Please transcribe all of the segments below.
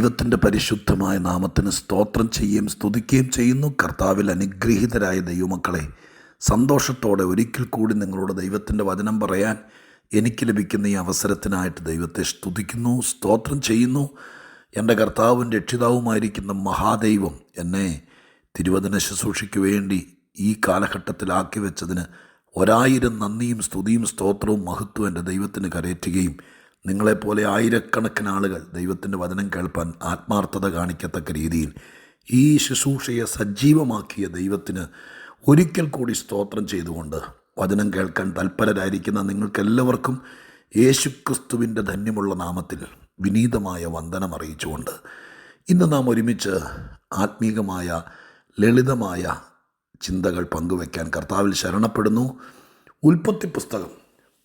ദൈവത്തിന്റെ പരിശുദ്ധമായ നാമത്തിന് സ്തോത്രം ചെയ്യുകയും സ്തുതിക്കുകയും ചെയ്യുന്നു. കർത്താവിൽ അനുഗ്രഹീതരായ ദൈവമക്കളെ സന്തോഷത്തോടെ ഒരിക്കൽ കൂടി നിങ്ങളോട് ദൈവത്തിന്റെ വചനം പറയാൻ എനിക്ക് ലഭിക്കുന്ന ഈ അവസരത്തിനായിട്ട് ദൈവത്തെ സ്തുതിക്കുന്നു സ്തോത്രം ചെയ്യുന്നു. എന്റെ കർത്താവും രക്ഷിതാവുമായിരിക്കുന്ന മഹാദൈവം എന്നെ തിരുവചന ശുശ്രൂഷയ്ക്ക് വേണ്ടി ഈ കാലഘട്ടത്തിലാക്കി വെച്ചതിന് ഒരായിരം നന്ദിയും സ്തുതിയും സ്തോത്രവും മഹത്വം എന്റെ ദൈവത്തിന് കരയറ്റുകയും നിങ്ങളെപ്പോലെ ആയിരക്കണക്കിന് ആളുകൾ ദൈവത്തിന്റെ വചനം കേൾപ്പാൻ ആത്മാർത്ഥത കാണിക്കത്തക്ക രീതിയിൽ ഈ ശുശ്രൂഷയെ സജീവമാക്കിയ ദൈവത്തിന് ഒരിക്കൽ കൂടി സ്തോത്രം ചെയ്തുകൊണ്ട് വചനം കേൾക്കാൻ തൽപരരായിരിക്കുന്ന നിങ്ങൾക്കെല്ലാവർക്കും യേശുക്രിസ്തുവിന്റെ ധന്യമുള്ള നാമത്തിൽ വിനീതമായ വന്ദനം അറിയിച്ചുകൊണ്ട് ഇന്ന് നാം ഒരുമിച്ച് ആത്മീകമായ ലളിതമായ ചിന്തകൾ പങ്കുവയ്ക്കാൻ കർത്താവിൽ ശരണപ്പെടുന്നു. ഉൽപ്പത്തി പുസ്തകം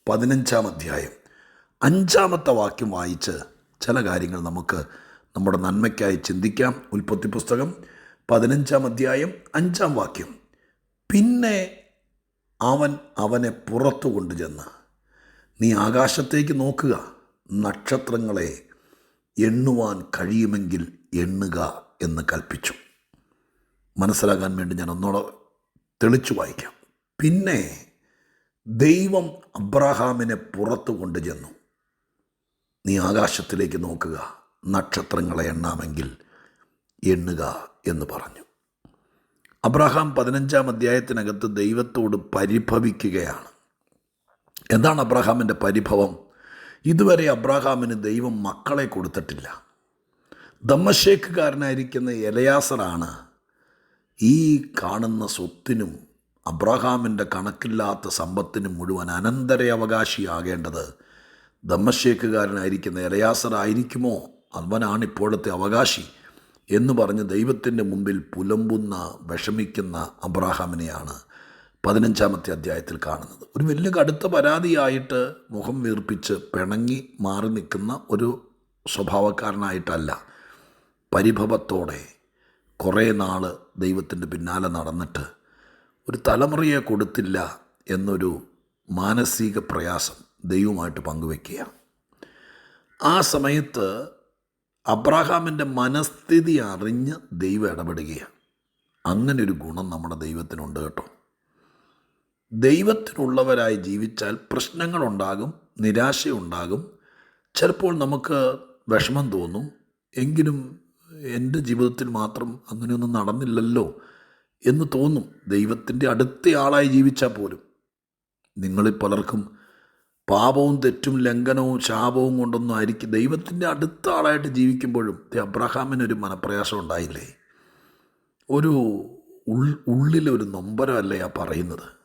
പതിനഞ്ചാം അധ്യായം. അഞ്ചാമത്തെ വാക്യം വായിച്ച് ചില കാര്യങ്ങൾ നമുക്ക് നമ്മുടെ നന്മയ്ക്കായി ചിന്തിക്കാം. ഉൽപ്പത്തി പുസ്തകം പതിനഞ്ചാം അധ്യായം അഞ്ചാം വാക്യം. പിന്നെ അവൻ അവനെ പുറത്തു കൊണ്ടുചെന്ന് നീ ആകാശത്തേക്ക് നോക്കുക. നക്ഷത്രങ്ങളെ എണ്ണുവാൻ കഴിയുമെങ്കിൽ എണ്ണുക എന്ന് കൽപ്പിച്ചു. മനസ്സിലാകാൻ വേണ്ടി ഞാൻ ഒന്നോടെ തെളിച്ചു വായിക്കാം. പിന്നെ ദൈവം അബ്രഹാമിനെ പുറത്തു കൊണ്ടുചെന്നു. നീ ആകാശത്തിലേക്ക് നോക്കുക നക്ഷത്രങ്ങളെ എണ്ണാമെങ്കിൽ എണ്ണുക എന്ന് പറഞ്ഞു. അബ്രഹാം പതിനഞ്ചാം അധ്യായത്തിനകത്ത് ദൈവത്തോട് പരിഭവിക്കുകയാണ്. എന്താണ് അബ്രഹാമിന്റെ പരിഭവം? ഇതുവരെ അബ്രഹാമിന് ദൈവം മക്കളെ കൊടുത്തിട്ടില്ല. ദമ്മശേഖുകാരനായിരിക്കുന്ന എലയാസറാണ് ഈ കാണുന്ന സ്വത്തിനും അബ്രഹാമിന്റെ കണക്കില്ലാത്ത സമ്പത്തിനും മുഴുവൻ അനന്തര അവകാശിയാകേണ്ടത് ദമ്മശേക്കുകാരനായിരിക്കുന്ന എലയാസറായിരിക്കുമോ അവനാണ് ഇപ്പോഴത്തെ അവകാശി എന്ന് പറഞ്ഞ് ദൈവത്തിന്റെ മുമ്പിൽ പുലമ്പുന്ന വിഷമിക്കുന്ന അബ്രാഹാമിനെയാണ് പതിനഞ്ചാമത്തെ അധ്യായത്തിൽ കാണുന്നത്. ഒരു വലിയ കടുത്ത പരാതിയായിട്ട് മുഖം വീർപ്പിച്ച് പിണങ്ങി മാറി നിൽക്കുന്ന ഒരു സ്വഭാവക്കാരനായിട്ടല്ല. പരിഭവത്തോടെ കുറേ നാൾ ദൈവത്തിന്റെ പിന്നാലെ നടന്നിട്ട് ഒരു തലമുറയെ കൊടുത്തില്ല എന്നൊരു മാനസിക പ്രയാസം ദൈവമായിട്ട് പങ്കുവെക്കുക. ആ സമയത്ത് അബ്രാഹാമിന്റെ മനസ്ഥിതി അറിഞ്ഞ് ദൈവം ഇടപെടുകയാണ്. അങ്ങനെ ഒരു ഗുണം നമ്മുടെ ദൈവത്തിനുണ്ട് കേട്ടോ. ദൈവത്തിനുള്ളവരായി ജീവിച്ചാൽ പ്രശ്നങ്ങളുണ്ടാകും നിരാശയുണ്ടാകും. ചിലപ്പോൾ നമുക്ക് വിഷമം തോന്നും. എങ്കിലും എന്റെ ജീവിതത്തിൽ മാത്രം അങ്ങനെയൊന്നും നടന്നില്ലല്ലോ എന്ന് തോന്നും. ദൈവത്തിന്റെ അടുത്ത ആളായി ജീവിച്ചാൽ പോലും നിങ്ങളിൽ പലർക്കും പാപവും തെറ്റും ലംഘനവും ശാപവും കൊണ്ടൊന്നും ആയിരിക്കും. ദൈവത്തിന്റെ അടുത്ത ആളായിട്ട് ജീവിക്കുമ്പോഴും അബ്രഹാമിനൊരു മനപ്രയാസം ഉണ്ടായില്ലേ? ഒരു ഉള്ളിലൊരു നൊമ്പരമല്ലേ ആ പറയുന്നത്?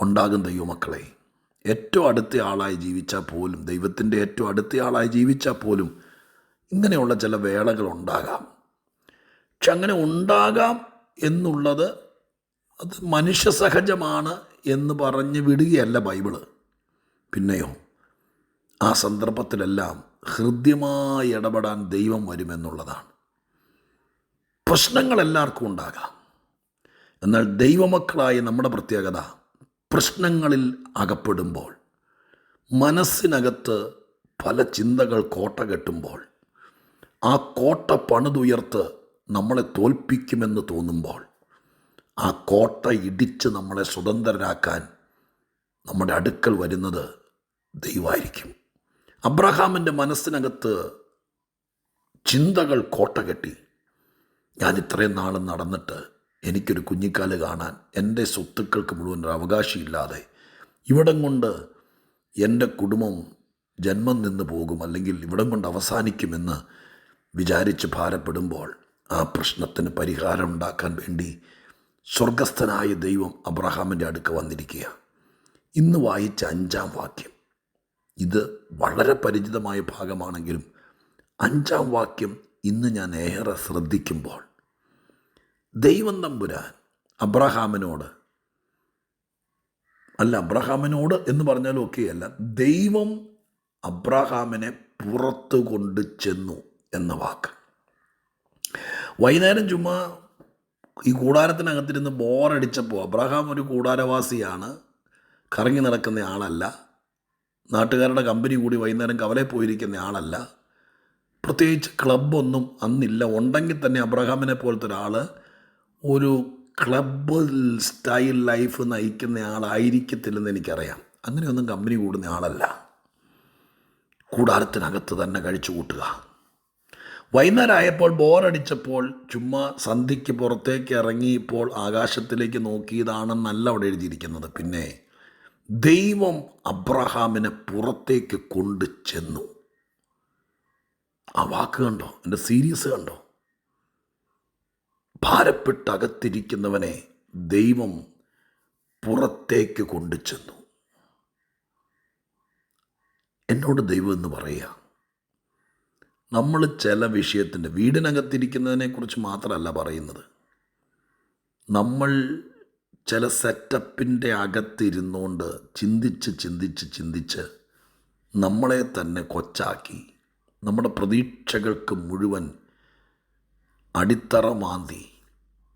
ഉണ്ടാകും ദൈവമക്കളെ. ഏറ്റവും അടുത്ത ആളായി ജീവിച്ചാൽ പോലും ദൈവത്തിന്റെ ഏറ്റവും അടുത്ത ആളായി ജീവിച്ചാൽ പോലും ഇങ്ങനെയുള്ള ചില വേളകൾ ഉണ്ടാകാം. പക്ഷെ അങ്ങനെ ഉണ്ടാകാം എന്നുള്ളത് അത് മനുഷ്യസഹജമാണ് എന്ന് പറഞ്ഞ് വിടുകയല്ല ബൈബിൾ. പിന്നെയോ ആ സന്ദർഭത്തിലെല്ലാം ഹൃദ്യമായി ഇടപെടാൻ ദൈവം വരുമെന്നുള്ളതാണ്. പ്രശ്നങ്ങൾ എല്ലാവർക്കും ഉണ്ടാകാം. എന്നാൽ ദൈവമക്കളായ നമ്മുടെ പ്രത്യേകത പ്രശ്നങ്ങളിൽ അകപ്പെടുമ്പോൾ മനസ്സിനകത്ത് പല ചിന്തകൾ കോട്ട കെട്ടുമ്പോൾ ആ കോട്ട പണിതുയർത്ത് നമ്മളെ തോൽപ്പിക്കുമെന്ന് തോന്നുമ്പോൾ ആ കോട്ട ഇടിച്ച് നമ്മളെ സ്വതന്ത്രരാക്കാൻ നമ്മുടെ അടുക്കൽ വരുന്നത് ദൈവമായിരിക്കും. അബ്രഹാമിന്റെ മനസ്സിനകത്ത് ചിന്തകൾ കോട്ട കെട്ടി. ഞാൻ ഇത്രയും നാൾ നടന്നിട്ട് എനിക്കൊരു കുഞ്ഞിക്കാൽ കാണാൻ എന്റെ സ്വത്തുക്കൾക്ക് മുഴുവൻ ഒരു അവകാശമില്ലാതെ ഇവിടം കൊണ്ട് എന്റെ കുടുംബം ജന്മം നിന്ന് പോകും അല്ലെങ്കിൽ ഇവിടം കൊണ്ട് അവസാനിക്കുമെന്ന് വിചാരിച്ച് ഭാരപ്പെടുമ്പോൾ ആ പ്രശ്നത്തിന് പരിഹാരം ഉണ്ടാക്കാൻ വേണ്ടി സ്വർഗസ്ഥനായ ദൈവം അബ്രഹാമിന്റെ അടുക്ക വന്നിരിക്കുക ഇന്ന് വായിച്ച അഞ്ചാം വാക്യം. ഇത് വളരെ പരിചിതമായ ഭാഗമാണെങ്കിലും അഞ്ചാം വാക്യം ഇന്ന് ഞാൻ ഏറെ ശ്രദ്ധിക്കുമ്പോൾ ദൈവം തമ്പുരാൻ അബ്രഹാമിനോട് അല്ല അബ്രഹാമിനോട് എന്ന് പറഞ്ഞാലും ഒക്കെയല്ല ദൈവം അബ്രഹാമിനെ പുറത്തു കൊണ്ട് ചെന്നു എന്ന വാക്ക്. വൈകുന്നേരം ചുമ്മാ ഈ കൂടാരത്തിനകത്തിരുന്ന് ബോറടിച്ചപ്പോൾ അബ്രഹാം ഒരു കൂടാരവാസിയാണ് കറങ്ങി നടക്കുന്ന ആളല്ല നാട്ടുകാരുടെ കമ്പനി കൂടി വൈകുന്നേരം കവലയിൽ പോയിരിക്കുന്ന ആളല്ല. പ്രത്യേകിച്ച് ക്ലബ്ബൊന്നും അന്നില്ല. ഉണ്ടെങ്കിൽ തന്നെ അബ്രഹാമിനെ പോലത്തെ ഒരാൾ ഒരു ക്ലബ്ബ് സ്റ്റൈൽ ലൈഫ് നയിക്കുന്ന ആളായിരിക്കത്തില്ലെന്ന് എനിക്കറിയാം. അങ്ങനെയൊന്നും കമ്പനി കൂടുന്ന ആളല്ല. കൂടാരത്തിനകത്ത് തന്നെ കഴിച്ചു കൂട്ടുക. വൈകുന്നേരമായപ്പോൾ ബോറടിച്ചപ്പോൾ ചുമ്മാ സന്ധിക്ക് പുറത്തേക്ക് ഇറങ്ങിയപ്പോൾ ആകാശത്തിലേക്ക് നോക്കിയതാണെന്നല്ല അവിടെ എഴുതിയിരിക്കുന്നത്. പിന്നെ ദൈവം അബ്രഹാമിനെ പുറത്തേക്ക് കൊണ്ട് ചെന്നു ആ വാക്ക് കണ്ടോ? എന്റെ സീരീസ് കണ്ടോ? ഭാരപ്പെട്ട് അകത്തിരിക്കുന്നവനെ ദൈവം പുറത്തേക്ക് കൊണ്ടു ചെന്നു എന്നോട് ദൈവം എന്ന് പറയുക നമ്മൾ ചില വിഷയത്തിന്റെ വീടിനകത്തിരിക്കുന്നതിനെക്കുറിച്ച് മാത്രമല്ല പറയുന്നത്. നമ്മൾ ചില സെറ്റപ്പിന്റെ അകത്തിരുന്നുകൊണ്ട് ചിന്തിച്ച് ചിന്തിച്ച് ചിന്തിച്ച് നമ്മളെ തന്നെ കൊച്ചാക്കി. നമ്മുടെ പ്രതീക്ഷകൾക്ക് മുഴുവൻ അടിത്തറ മാന്തി.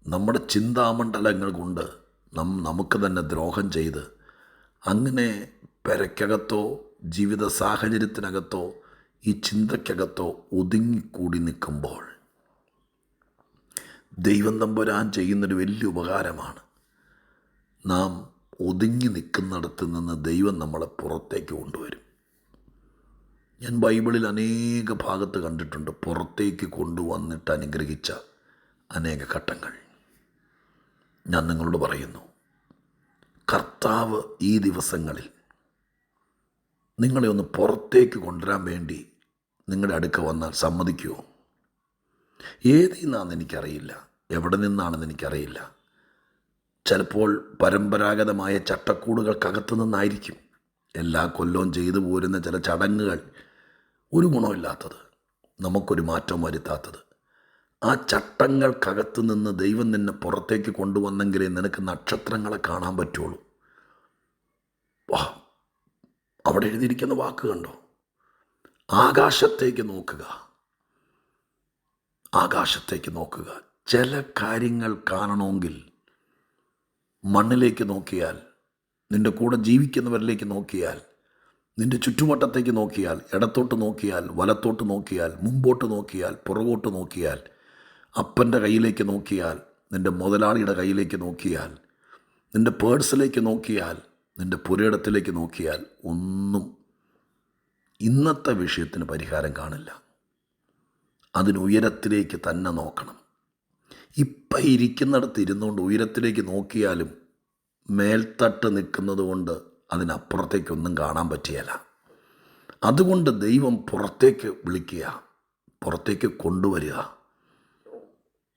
നമ്മുടെ ചിന്താമണ്ഡലങ്ങൾ കൊണ്ട് നം നമുക്ക് തന്നെ ദ്രോഹം ചെയ്ത് അങ്ങനെ പെരക്കകത്തോ ജീവിത സാഹചര്യത്തിനകത്തോ ഈ ചിന്തയ്ക്കകത്തോ ഒതുങ്ങിക്കൂടി നിൽക്കുമ്പോൾ ദൈവം തമ്പുരാൻ ചെയ്യുന്നൊരു വലിയ ഉപകാരമാണ്. നാം ഒതുങ്ങി നിൽക്കുന്നിടത്ത് നിന്ന് ദൈവം നമ്മളെ പുറത്തേക്ക് കൊണ്ടുവരും. ഞാൻ ബൈബിളിൽ അനേക ഭാഗത്ത് കണ്ടിട്ടുണ്ട്. പുറത്തേക്ക് കൊണ്ടുവന്നിട്ട് അനുഗ്രഹിച്ച അനേക ഘട്ടങ്ങൾ. ഞാൻ നിങ്ങളോട് പറയുന്നു കർത്താവ് ഈ ദിവസങ്ങളിൽ നിങ്ങളെ ഒന്ന് പുറത്തേക്ക് കൊണ്ടുവരാൻ വേണ്ടി നിങ്ങളുടെ അടുക്ക വന്നാൽ സമ്മതിക്കുമോ ഏതിൽ നിന്നാണെന്ന് എനിക്കറിയില്ല. എവിടെ നിന്നാണെന്ന് എനിക്കറിയില്ല. ചിലപ്പോൾ പരമ്പരാഗതമായ ചട്ടക്കൂടുകൾക്കകത്തു നിന്നായിരിക്കും എല്ലാ കൊല്ലവും ചെയ്തു പോരുന്ന ചില ചടങ്ങുകൾ ഒരു ഗുണമില്ലാത്തത് നമുക്കൊരു മാറ്റം വരുത്താത്തത്. ആ ചട്ടങ്ങൾക്കകത്തു നിന്ന് ദൈവം നിന്നെ പുറത്തേക്ക് കൊണ്ടുവന്നെങ്കിലേ നിനക്ക് നക്ഷത്രങ്ങളെ കാണാൻ പറ്റുള്ളൂ. വാ അവിടെ എഴുതിയിരിക്കുന്ന വാക്ക് കണ്ടോ? ആകാശത്തേക്ക് നോക്കുക. ആകാശത്തേക്ക് നോക്കുക. ചില കാര്യങ്ങൾ കാണണമെങ്കിൽ മണ്ണിലേക്ക് നോക്കിയാൽ നിന്റെ കൂടെ ജീവിക്കുന്നവരിലേക്ക് നോക്കിയാൽ നിന്റെ ചുറ്റുവട്ടത്തേക്ക് നോക്കിയാൽ ഇടത്തോട്ട് നോക്കിയാൽ വലത്തോട്ട് നോക്കിയാൽ മുമ്പോട്ട് നോക്കിയാൽ പുറകോട്ട് നോക്കിയാൽ അപ്പന്റെ കയ്യിലേക്ക് നോക്കിയാൽ നിന്റെ മുതലാളിയുടെ കയ്യിലേക്ക് നോക്കിയാൽ നിന്റെ പേഴ്സിലേക്ക് നോക്കിയാൽ നിന്റെ പുരയിടത്തിലേക്ക് നോക്കിയാൽ ഒന്നും ഇന്നത്തെ വിഷയത്തിന് പരിഹാരം കാണില്ല. അതിനുയരത്തിലേക്ക് തന്നെ നോക്കണം. ഇപ്പം ഇരിക്കുന്നിടത്ത് ഇരുന്നുകൊണ്ട് ഉയരത്തിലേക്ക് നോക്കിയാലും മേൽത്തട്ട് നിൽക്കുന്നത് കൊണ്ട് അതിനപ്പുറത്തേക്കൊന്നും കാണാൻ പറ്റിയല്ല. അതുകൊണ്ട് ദൈവം പുറത്തേക്ക് വിളിക്കുക പുറത്തേക്ക് കൊണ്ടുവരിക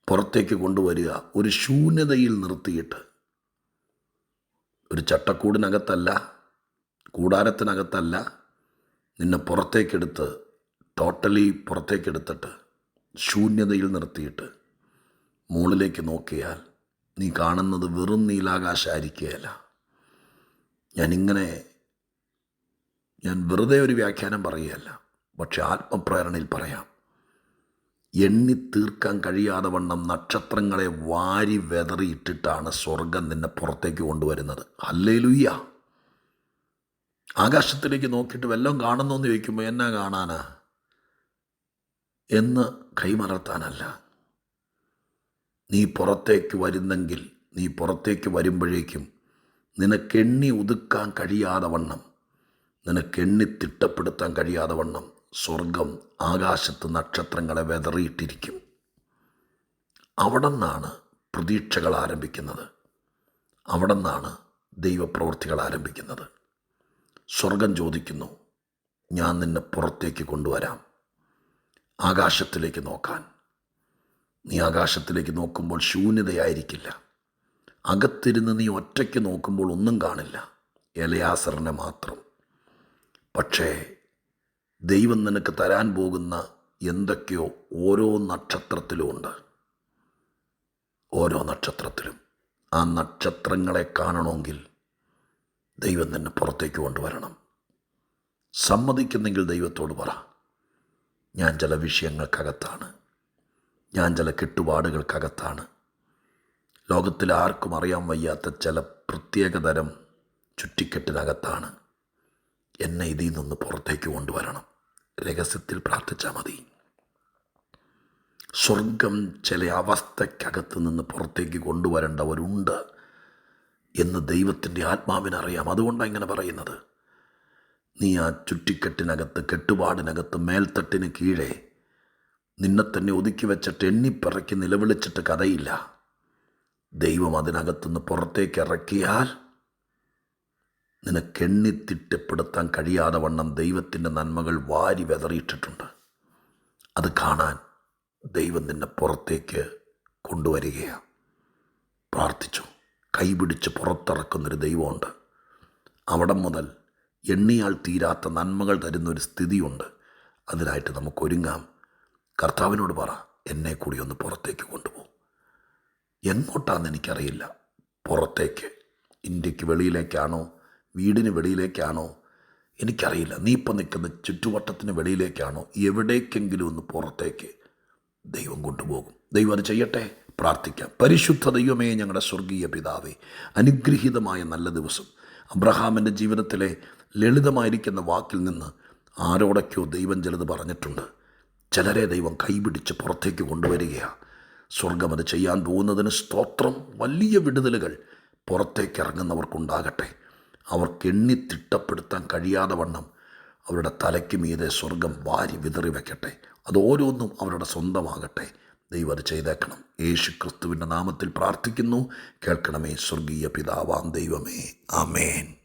പുറത്തേക്ക് കൊണ്ടുവരിക. ഒരു ശൂന്യതയിൽ നിർത്തിയിട്ട് ഒരു ചട്ടക്കൂടിനകത്തല്ല കൂടാരത്തിനകത്തല്ല നിന്നെ പുറത്തേക്കെടുത്ത് ടോട്ടലി പുറത്തേക്കെടുത്തിട്ട് ശൂന്യതയിൽ നിർത്തിയിട്ട് മുകളിലേക്ക് നോക്കിയാൽ നീ കാണുന്നത് വെറും നീലാകാശമായിരിക്കുകയല്ല ഞാനിങ്ങനെ ഞാൻ വെറുതെ ഒരു വ്യാഖ്യാനം പറയുകയല്ല പക്ഷെ ആത്മപ്രേരണയിൽ പറയാം. എണ്ണി തീർക്കാൻ കഴിയാതെ വണ്ണം നക്ഷത്രങ്ങളെ വാരി വെതറിയിട്ടിട്ടാണ് സ്വർഗം നിന്നെ പുറത്തേക്ക് കൊണ്ടുവരുന്നത്. അല്ലേ ലുയ്യ ആകാശത്തിലേക്ക് നോക്കിയിട്ട് വല്ലതും കാണുന്നു എന്ന് ചോദിക്കുമ്പോൾ എന്നാ കാണാനാ? എന്ന് കൈമലർത്താനല്ല. നീ പുറത്തേക്ക് വരുന്നെങ്കിൽ നീ പുറത്തേക്ക് വരുമ്പോഴേക്കും നിനക്കെണ്ണി ഒതുക്കാൻ കഴിയാതെ വണ്ണം. നിനക്കെണ്ണി തിട്ടപ്പെടുത്താൻ കഴിയാതെ വണ്ണം. സ്വർഗം ആകാശത്ത് നക്ഷത്രങ്ങളെ വെതറിയിട്ടിരിക്കും. അവിടെ നിന്നാണ് പ്രതീക്ഷകൾ ആരംഭിക്കുന്നത്. അവിടെ നിന്നാണ് ദൈവപ്രവൃത്തികൾ ആരംഭിക്കുന്നത്. സ്വർഗം ചോദിക്കുന്നു ഞാൻ നിന്നെ പുറത്തേക്ക് കൊണ്ടുവരാം. ആകാശത്തിലേക്ക് നോക്കാൻ. നീ ആകാശത്തിലേക്ക് നോക്കുമ്പോൾ ശൂന്യതയായിരിക്കില്ല. അകത്തിരുന്ന് നീ ഒറ്റയ്ക്ക് നോക്കുമ്പോൾ ഒന്നും കാണില്ല. എലയാസറിനെ മാത്രം. പക്ഷേ ദൈവം നിനക്ക് തരാൻ പോകുന്ന എന്തൊക്കെയോ ഓരോ നക്ഷത്രത്തിലും ഉണ്ട് ഓരോ നക്ഷത്രത്തിലും. ആ നക്ഷത്രങ്ങളെ കാണണമെങ്കിൽ ദൈവം തന്നെ പുറത്തേക്ക് കൊണ്ടുവരണം. സമ്മതിക്കുന്നെങ്കിൽ ദൈവത്തോട് പറ. ഞാൻ ചില വിഷയങ്ങൾക്കകത്താണ്. ഞാൻ ചില കെട്ടുപാടുകൾക്കകത്താണ്. ലോകത്തിൽ ആർക്കും അറിയാൻ വയ്യാത്ത ചില പ്രത്യേകതരം ചുറ്റിക്കെട്ടിനകത്താണ്. എന്നെ ഇതിൽ നിന്ന് പുറത്തേക്ക് കൊണ്ടുവരണം. രഹസ്യത്തിൽ പ്രാർത്ഥിച്ചാൽ മതി. സ്വർഗം ചില അവസ്ഥയ്ക്കകത്ത് നിന്ന് പുറത്തേക്ക് കൊണ്ടുവരേണ്ടവരുണ്ട് എന്ന് ദൈവത്തിന്റെ ആത്മാവിനറിയാം. അതുകൊണ്ടാണ് ഇങ്ങനെ പറയുന്നത്. നീ ആ ചുറ്റിക്കെട്ടിനകത്ത് കെട്ടുപാടിനകത്ത് മേൽത്തട്ടിന് കീഴെ നിന്നെ തന്നെ ഒതുക്കി വെച്ചിട്ട് എണ്ണിപ്പിറക്കി നിലവിളിച്ചിട്ട് കഥയില്ല. ദൈവം അതിനകത്തുനിന്ന് പുറത്തേക്ക് ഇറക്കിയാൽ നിനക്കെണ്ണി തിട്ടപ്പെടുത്താൻ കഴിയാതെ വണ്ണം ദൈവത്തിന്റെ നന്മകൾ വാരി വെതറിയിട്ടിട്ടുണ്ട്. അത് കാണാൻ ദൈവം നിന്നെ പുറത്തേക്ക് കൊണ്ടുവരികയാണ്. പ്രാർത്ഥിച്ചു. കൈപിടിച്ച് പുറത്തിറക്കുന്നൊരു ദൈവമുണ്ട്. അവിടം മുതൽ എണ്ണിയാൽ തീരാത്ത നന്മകൾ തരുന്നൊരു സ്ഥിതിയുണ്ട്. അതിനായിട്ട് നമുക്ക് ഒരുങ്ങാം. കർത്താവിനോട് പറ എന്നെ കൂടി ഒന്ന് പുറത്തേക്ക് കൊണ്ടുപോകും എങ്ങോട്ടാന്ന് എനിക്കറിയില്ല. പുറത്തേക്ക്. ഇന്ത്യയ്ക്ക് വെളിയിലേക്കാണോ? വീടിന് വെളിയിലേക്കാണോ? എനിക്കറിയില്ല. നീ ഇപ്പം നിൽക്കുന്ന ചുറ്റുവട്ടത്തിന് വെളിയിലേക്കാണോ? എവിടേക്കെങ്കിലും ഒന്ന് പുറത്തേക്ക് ദൈവം കൊണ്ടുപോകും. ദൈവം അത് ചെയ്യട്ടെ. പ്രാർത്ഥിക്കാം. പരിശുദ്ധ ദൈവമേ ഞങ്ങളുടെ സ്വർഗീയ പിതാവേ അനുഗ്രഹീതമായ നല്ല ദിവസം. അബ്രഹാമിന്റെ ജീവിതത്തിലെ ലളിതമായിരിക്കുന്ന വാക്കിൽ നിന്ന് ആരോടൊക്കെയോ ദൈവം ചിലത് പറഞ്ഞിട്ടുണ്ട്. ചിലരെ ദൈവം കൈപിടിച്ച് പുറത്തേക്ക് കൊണ്ടുവരികയാണ്. സ്വർഗം അത് ചെയ്യാൻ പോകുന്നതിന് സ്തോത്രം വലിയ വിടുതലുകൾ പുറത്തേക്ക് ഇറങ്ങുന്നവർക്കുണ്ടാകട്ടെ അവർക്ക് എണ്ണി തിട്ടപ്പെടുത്താൻ കഴിയാതെ വണ്ണം അവരുടെ തലയ്ക്ക് മീതെ സ്വർഗം വാരി വിതറി വയ്ക്കട്ടെ അത് ഓരോന്നും അവരുടെ സ്വന്തമാകട്ടെ. ദൈവം അത് ചെയ്തേക്കണം. യേശു ക്രിസ്തുവിന്റെ നാമത്തിൽ പ്രാർത്ഥിക്കുന്നു. കേൾക്കണമേ സ്വർഗീയ പിതാവാം ദൈവമേ. ആമേൻ.